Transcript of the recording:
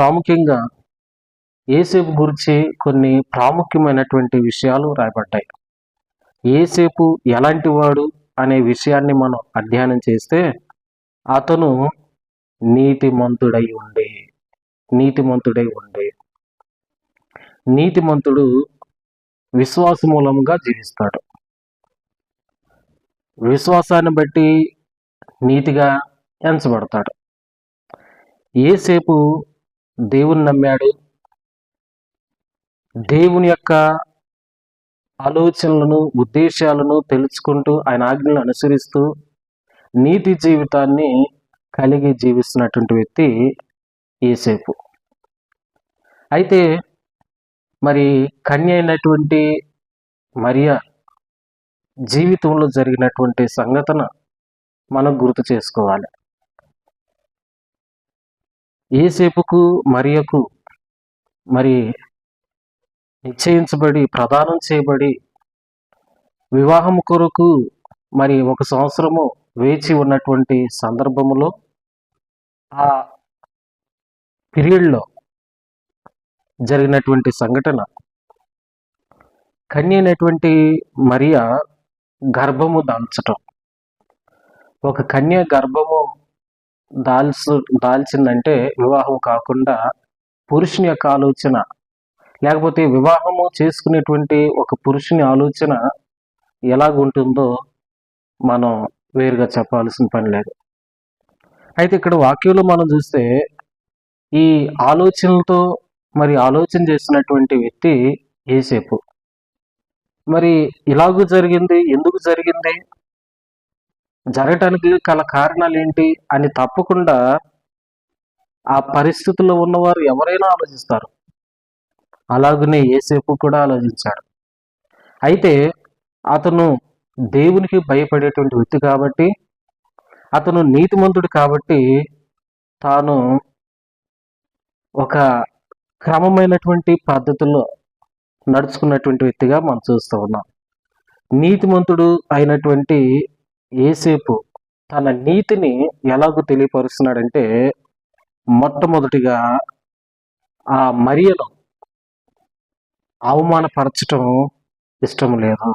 ప్రాముఖ్యంగా ఏసేపు గురించి కొన్ని ప్రాముఖ్యమైనటువంటి విషయాలు రాయబడ్డాయి. ఏసేపు ఎలాంటి వాడు అనే విషయాన్ని మనం అధ్యయనం చేస్తే అతను నీతిమంతుడై ఉండే నీతిమంతుడై ఉండే నీతిమంతుడు విశ్వాసమూలంగా జీవిస్తాడు. విశ్వాసాన్ని బట్టి నీతిగా ఎంచబడతాడు. ఏసేపు దేవుని నమ్మాడు. దేవుని యొక్క ఆలోచనలను ఉద్దేశాలను తెలుసుకుంటూ ఆయన ఆజ్ఞలను అనుసరిస్తూ నీతి జీవితాన్ని కలిగి జీవిస్తున్నటువంటి వ్యక్తి ఏసేపు అయితే మరి కన్య అయినటువంటి మరియా జీవితంలో జరిగినటువంటి సంఘటన మనం గుర్తు చేసుకోవాలి. ఏసేపుకు మరియకు మరి నిశ్చయించబడి ప్రదానం చేయబడి వివాహం కొరకు మరి ఒక సంవత్సరము వేచి ఉన్నటువంటి సందర్భములో ఆ పీరియడ్లో జరిగినటువంటి సంఘటన. కన్య అయినటువంటి మరియా గర్భము దాల్చటం. ఒక కన్య గర్భము దాల్చు దాల్చిందంటే వివాహం కాకుండా పురుషుని యొక్క ఆలోచన. లేకపోతే వివాహము చేసుకునేటువంటి ఒక పురుషుని ఆలోచన ఎలాగుంటుందో మనం వేరుగా చెప్పాల్సిన పని లేదు. అయితే ఇక్కడ వాక్యంలో మనం చూస్తే ఈ ఆలోచనలతో మరి ఆలోచన చేసినటువంటి వ్యక్తి ఏసేపు మరి ఇలాగూ జరిగింది ఎందుకు జరిగింది? జరగటానికి గల కారణాలు ఏంటి అని తప్పకుండా ఆ పరిస్థితుల్లో ఉన్నవారు ఎవరైనా ఆలోచిస్తారు. అలాగనే ఏసేపు కూడా ఆలోచించాడు. అయితే అతను దేవునికి భయపడేటువంటి వ్యక్తి కాబట్టి అతను నీతిమంతుడు కాబట్టి తాను ఒక క్రమమైనటువంటి పద్ధతుల్లో నడుచుకున్నటువంటి వ్యక్తిగా మనం చూస్తూ ఉన్నాం. నీతిమంతుడు అయినటువంటి ఏసేపు తన నీతిని ఎలాగో తెలియపరుస్తున్నాడంటే మొట్టమొదటిగా ఆ మరియను అవమానపరచటం ఇష్టం లేదు.